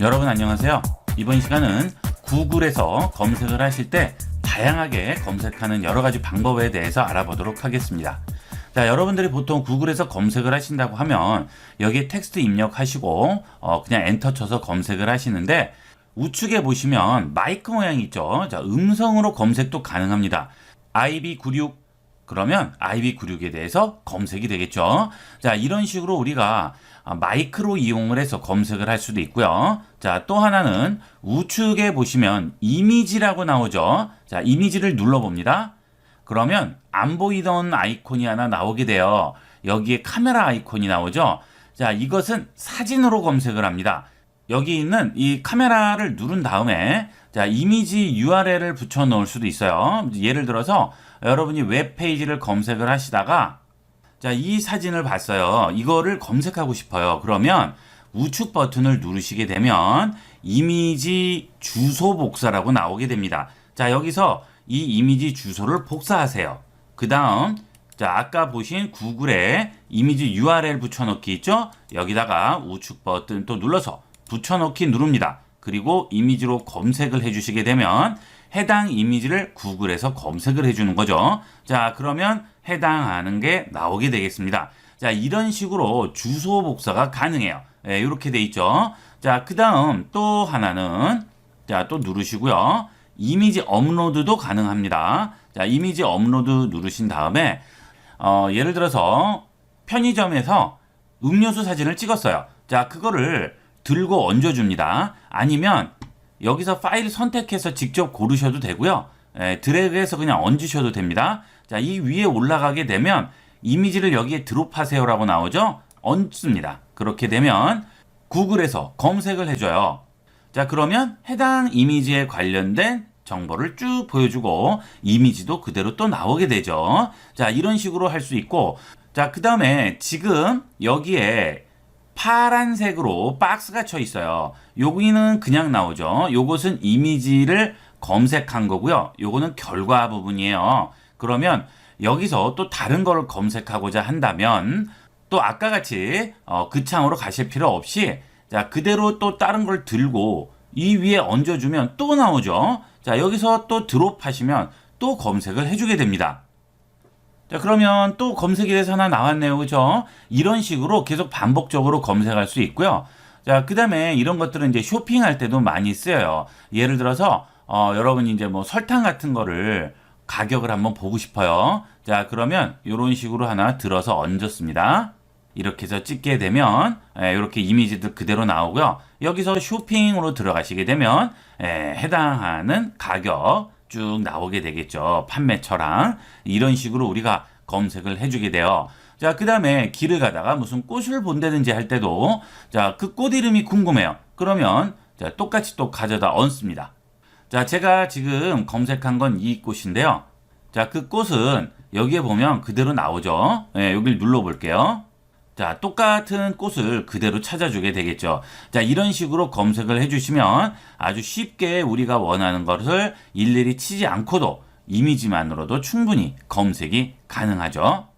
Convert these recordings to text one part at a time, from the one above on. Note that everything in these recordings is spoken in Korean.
여러분 안녕하세요. 이번 시간은 구글에서 검색을 하실 때 다양하게 검색하는 여러 가지 방법에 대해서 알아보도록 하겠습니다. 자, 여러분들이 보통 구글에서 검색을 하신다고 하면 여기에 텍스트 입력하시고 어, 그냥 엔터 쳐서 검색을 하시는데 우측에 보시면 마이크 모양이 있죠. 자, 음성으로 검색도 가능합니다. IB96 그러면 IB96에 대해서 검색이 되겠죠. 자, 이런 식으로 우리가 아, 마이크로 이용을 해서 검색을 할 수도 있고요. 자, 또 하나는 우측에 보시면 이미지라고 나오죠. 자, 이미지를 눌러봅니다. 그러면 안 보이던 아이콘이 하나 나오게 돼요. 여기에 카메라 아이콘이 나오죠. 자, 이것은 사진으로 검색을 합니다. 여기 있는 이 카메라를 누른 다음에 자, 이미지 URL을 붙여 놓을 수도 있어요. 예를 들어서 여러분이 웹페이지를 검색을 하시다가 자, 이 사진을 봤어요. 이거를 검색하고 싶어요. 그러면 우측 버튼을 누르시게 되면 이미지 주소 복사라고 나오게 됩니다. 자, 여기서 이 이미지 주소를 복사하세요. 그 다음, 자, 아까 보신 구글에 이미지 URL 붙여넣기 있죠? 여기다가 우측 버튼 또 눌러서 붙여넣기 누릅니다. 그리고 이미지로 검색을 해주시게 되면 해당 이미지를 구글에서 검색을 해주는 거죠. 자, 그러면 해당하는 게 나오게 되겠습니다. 자, 이런 식으로 주소 복사가 가능해요. 예, 이렇게 돼 있죠. 자, 그 다음 또 하나는 자, 또 누르시고요. 이미지 업로드도 가능합니다. 자, 이미지 업로드 누르신 다음에 어, 예를 들어서 편의점에서 음료수 사진을 찍었어요. 자, 그거를 들고 얹어줍니다. 아니면 여기서 파일 선택해서 직접 고르셔도 되고요. 에, 드래그해서 그냥 얹으셔도 됩니다. 자, 이 위에 올라가게 되면 이미지를 여기에 드롭하세요라고 나오죠? 얹습니다. 그렇게 되면 구글에서 검색을 해줘요. 자, 그러면 해당 이미지에 관련된 정보를 쭉 보여주고 이미지도 그대로 또 나오게 되죠. 자, 이런 식으로 할 수 있고 자, 그 다음에 지금 여기에 파란색으로 박스가 쳐 있어요. 여기는 그냥 나오죠. 요것은 이미지를 검색한 거고요. 요거는 결과 부분이에요. 그러면 여기서 또 다른 걸 검색하고자 한다면 또 아까 같이 어, 그 창으로 가실 필요 없이 자 그대로 또 다른 걸 들고 이 위에 얹어주면 또 나오죠. 자 여기서 또 드롭하시면 또 검색을 해주게 됩니다. 자, 그러면 또 검색이 돼서 하나 나왔네요. 그죠? 이런 식으로 계속 반복적으로 검색할 수 있고요. 자, 그 다음에 이런 것들은 이제 쇼핑할 때도 많이 쓰여요. 예를 들어서, 어, 여러분이 이제 뭐 설탕 같은 거를 가격을 한번 보고 싶어요. 자, 그러면 이런 식으로 하나 들어서 얹었습니다. 이렇게 해서 찍게 되면 예, 이렇게 이미지들 그대로 나오고요. 여기서 쇼핑으로 들어가시게 되면 예, 해당하는 가격 쭉 나오게 되겠죠. 판매처랑 이런 식으로 우리가 검색을 해주게 돼요. 자, 그 다음에 길을 가다가 무슨 꽃을 본다든지 할 때도 자, 그 꽃 이름이 궁금해요. 그러면 자, 똑같이 또 가져다 얹습니다. 자, 제가 지금 검색한 건 이 꽃인데요. 자, 그 꽃은 여기에 보면 그대로 나오죠. 예, 여기를 눌러볼게요. 자, 똑같은 꽃을 그대로 찾아주게 되겠죠. 자, 이런 식으로 검색을 해주시면 아주 쉽게 우리가 원하는 것을 일일이 치지 않고도 이미지만으로도 충분히 검색이 가능하죠.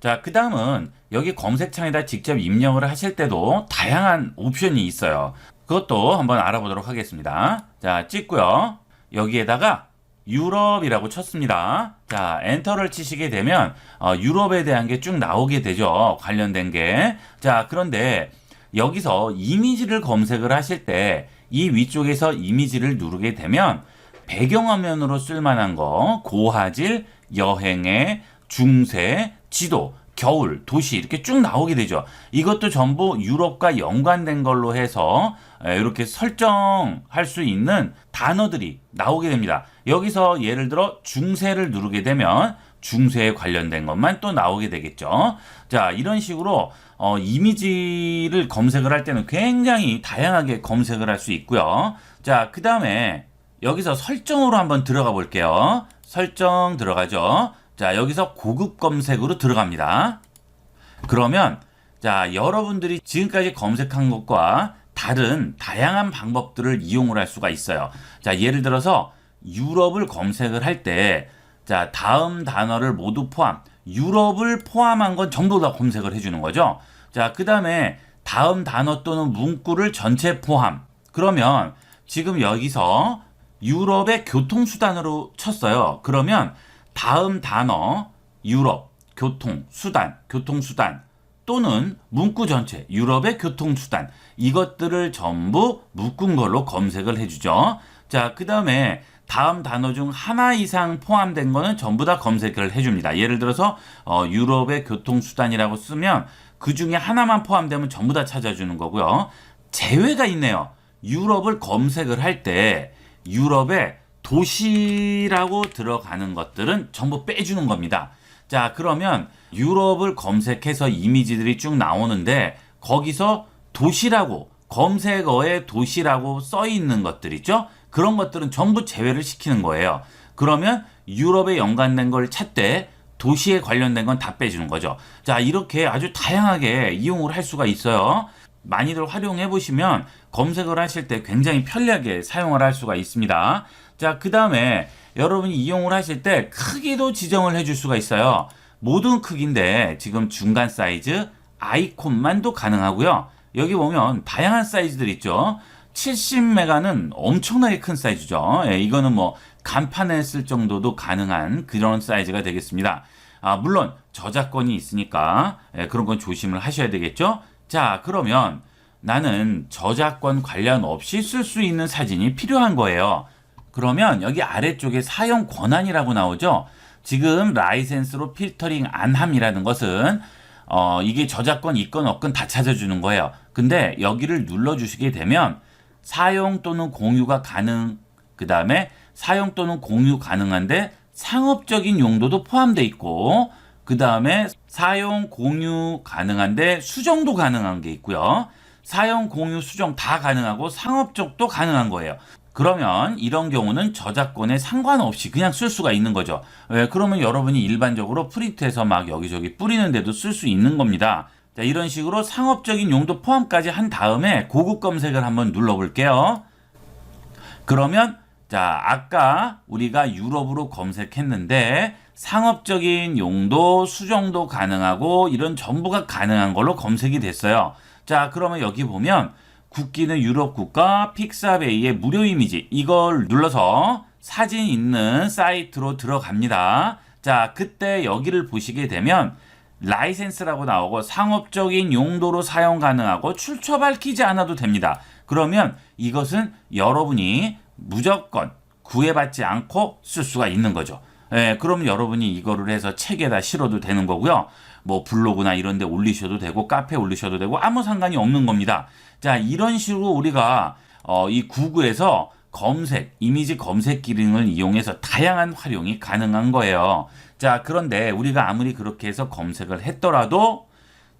자, 그 다음은 여기 검색창에다 직접 입력을 하실 때도 다양한 옵션이 있어요. 그것도 한번 알아보도록 하겠습니다. 자, 찍고요. 여기에다가 유럽이라고 쳤습니다. 자, 엔터를 치시게 되면 어, 유럽에 대한 게 쭉 나오게 되죠. 관련된 게. 자, 그런데 여기서 이미지를 검색을 하실 때 이 위쪽에서 이미지를 누르게 되면 배경화면으로 쓸만한 거, 고화질, 여행의, 중세, 지도, 겨울, 도시 이렇게 쭉 나오게 되죠. 이것도 전부 유럽과 연관된 걸로 해서 이렇게 설정할 수 있는 단어들이 나오게 됩니다. 여기서 예를 들어 중세를 누르게 되면 중세에 관련된 것만 또 나오게 되겠죠. 자, 이런 식으로 어, 이미지를 검색을 할 때는 굉장히 다양하게 검색을 할 수 있고요. 자, 그 다음에 여기서 설정으로 한번 들어가 볼게요. 설정 들어가죠. 자, 여기서 고급 검색으로 들어갑니다. 그러면 자, 여러분들이 지금까지 검색한 것과 다른 다양한 방법들을 이용을 할 수가 있어요. 자, 예를 들어서 유럽을 검색을 할 때, 자, 다음 단어를 모두 포함, 유럽을 포함한 건 전부 다 검색을 해주는 거죠. 자, 그 다음에 다음 단어 또는 문구를 전체 포함, 그러면 지금 여기서 유럽의 교통수단으로 쳤어요. 그러면 다음 단어 유럽, 교통, 수단, 교통수단 또는 문구 전체 유럽의 교통수단 이것들을 전부 묶은 걸로 검색을 해주죠. 자, 그 다음에 다음 단어 중 하나 이상 포함된 거는 전부 다 검색을 해줍니다. 예를 들어서 어, 유럽의 교통수단이라고 쓰면 그 중에 하나만 포함되면 전부 다 찾아주는 거고요. 제외가 있네요. 유럽을 검색을 할 때 유럽의 도시라고 들어가는 것들은 전부 빼주는 겁니다. 자, 그러면 유럽을 검색해서 이미지들이 쭉 나오는데 거기서 도시라고 검색어에 도시라고 써 있는 것들 있죠? 그런 것들은 전부 제외를 시키는 거예요. 그러면 유럽에 연관된 걸 찾되 도시에 관련된 건 다 빼주는 거죠. 자, 이렇게 아주 다양하게 이용을 할 수가 있어요. 많이들 활용해 보시면 검색을 하실 때 굉장히 편리하게 사용을 할 수가 있습니다. 자, 그 다음에 여러분이 이용을 하실 때 크기도 지정을 해줄 수가 있어요. 모든 크기인데 지금 중간 사이즈 아이콘만도 가능하고요. 여기 보면 다양한 사이즈들 있죠. 70메가는 엄청나게 큰 사이즈죠. 예, 이거는 뭐 간판에 쓸 정도도 가능한 그런 사이즈가 되겠습니다. 아, 물론 저작권이 있으니까 예, 그런 건 조심을 하셔야 되겠죠. 자, 그러면 나는 저작권 관련 없이 쓸 수 있는 사진이 필요한 거예요. 그러면 여기 아래쪽에 사용 권한이라고 나오죠. 지금 라이센스로 필터링 안 함이라는 것은 어, 이게 저작권 있건 없건 다 찾아주는 거예요. 근데 여기를 눌러주시게 되면 사용 또는 공유가 가능, 그 다음에 사용 또는 공유 가능한데 상업적인 용도도 포함되어 있고, 그 다음에 사용 공유 가능한데 수정도 가능한 게 있고요. 사용 공유 수정 다 가능하고 상업적도 가능한 거예요. 그러면 이런 경우는 저작권에 상관없이 그냥 쓸 수가 있는 거죠. 왜? 그러면 여러분이 일반적으로 프린트해서 막 여기저기 뿌리는데도 쓸 수 있는 겁니다. 자, 이런 식으로 상업적인 용도 포함까지 한 다음에 고급 검색을 한번 눌러볼게요. 그러면 자, 아까 우리가 유럽으로 검색했는데 상업적인 용도, 수정도 가능하고 이런 전부가 가능한 걸로 검색이 됐어요. 자, 그러면 여기 보면 국기는 유럽 국가 픽사베이의 무료 이미지 이걸 눌러서 사진 있는 사이트로 들어갑니다. 자, 그때 여기를 보시게 되면 라이센스라고 나오고 상업적인 용도로 사용 가능하고 출처 밝히지 않아도 됩니다. 그러면 이것은 여러분이 무조건 구애받지 않고 쓸 수가 있는 거죠. 예, 그럼 여러분이 이거를 해서 책에다 실어도 되는 거고요. 뭐 블로그나 이런 데 올리셔도 되고 카페에 올리셔도 되고 아무 상관이 없는 겁니다. 자, 이런 식으로 우리가 어, 이 구글에서 검색, 이미지 검색 기능을 이용해서 다양한 활용이 가능한 거예요. 자, 그런데 우리가 아무리 그렇게 해서 검색을 했더라도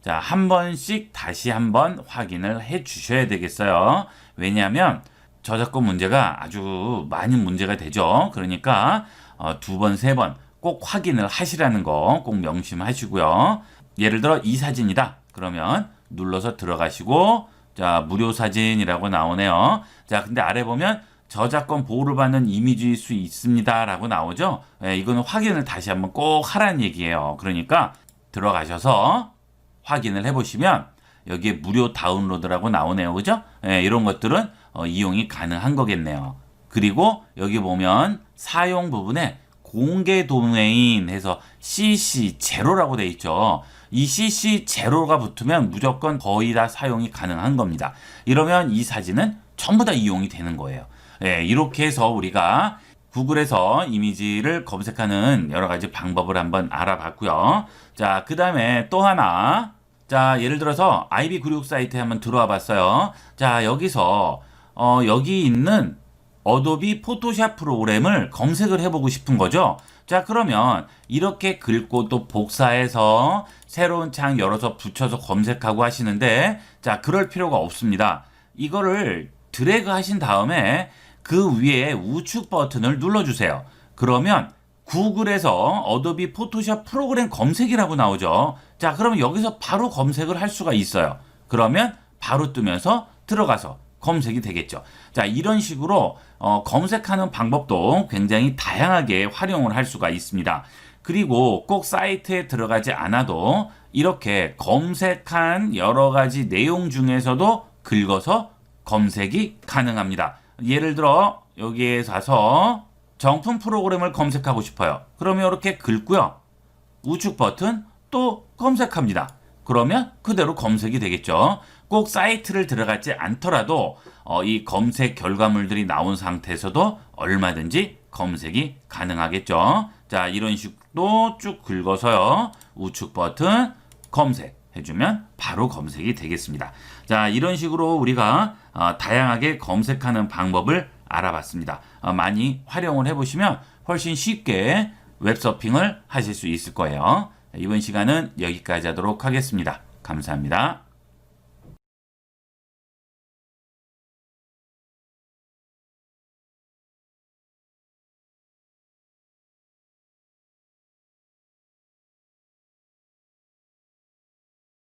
자, 한 번씩 다시 한번 확인을 해 주셔야 되겠어요. 왜냐하면 저작권 문제가 아주 많은 문제가 되죠. 그러니까 어, 두 번, 세 번 꼭 확인을 하시라는 거 꼭 명심하시고요. 예를 들어 이 사진이다. 그러면 눌러서 들어가시고 자, 무료 사진이라고 나오네요. 자, 근데 아래 보면 저작권 보호를 받는 이미지일 수 있습니다라고 나오죠. 예, 이거는 확인을 다시 한번 꼭 하라는 얘기예요. 그러니까 들어가셔서 확인을 해보시면 여기에 무료 다운로드라고 나오네요. 그죠? 예, 이런 것들은 어, 이용이 가능한 거겠네요. 그리고 여기 보면 사용 부분에 공개 도메인 해서 CC 제로라고 돼 있죠. 이 CC 제로가 붙으면 무조건 거의 다 사용이 가능한 겁니다. 이러면 이 사진은 전부 다 이용이 되는 거예요. 예, 이렇게 해서 우리가 구글에서 이미지를 검색하는 여러 가지 방법을 한번 알아봤고요. 자, 그 다음에 또 하나. 자, 예를 들어서 IB96 사이트에 한번 들어와 봤어요. 자, 여기서, 어, 여기 있는 어도비 포토샵 프로그램을 검색을 해보고 싶은 거죠. 자, 그러면 이렇게 긁고 또 복사해서 새로운 창 열어서 붙여서 검색하고 하시는데, 자, 그럴 필요가 없습니다. 이거를 드래그 하신 다음에 그 위에 우측 버튼을 눌러주세요. 그러면 구글에서 어도비 포토샵 프로그램 검색이라고 나오죠. 자, 그러면 여기서 바로 검색을 할 수가 있어요. 그러면 바로 뜨면서 들어가서 검색이 되겠죠. 자, 이런 식으로 어, 검색하는 방법도 굉장히 다양하게 활용을 할 수가 있습니다. 그리고 꼭 사이트에 들어가지 않아도 이렇게 검색한 여러 가지 내용 중에서도 긁어서 검색이 가능합니다. 예를 들어 여기에 가서 정품 프로그램을 검색하고 싶어요. 그러면 이렇게 긁고요. 우측 버튼 또 검색합니다. 그러면 그대로 검색이 되겠죠. 꼭 사이트를 들어가지 않더라도 어, 이 검색 결과물들이 나온 상태에서도 얼마든지 검색이 가능하겠죠. 자, 이런 식으로 쭉 긁어서요. 우측 버튼 검색 해주면 바로 검색이 되겠습니다. 자, 이런 식으로 우리가 어, 다양하게 검색하는 방법을 알아봤습니다. 어, 많이 활용을 해보시면 훨씬 쉽게 웹서핑을 하실 수 있을 거예요. 이번 시간은 여기까지 하도록 하겠습니다. 감사합니다.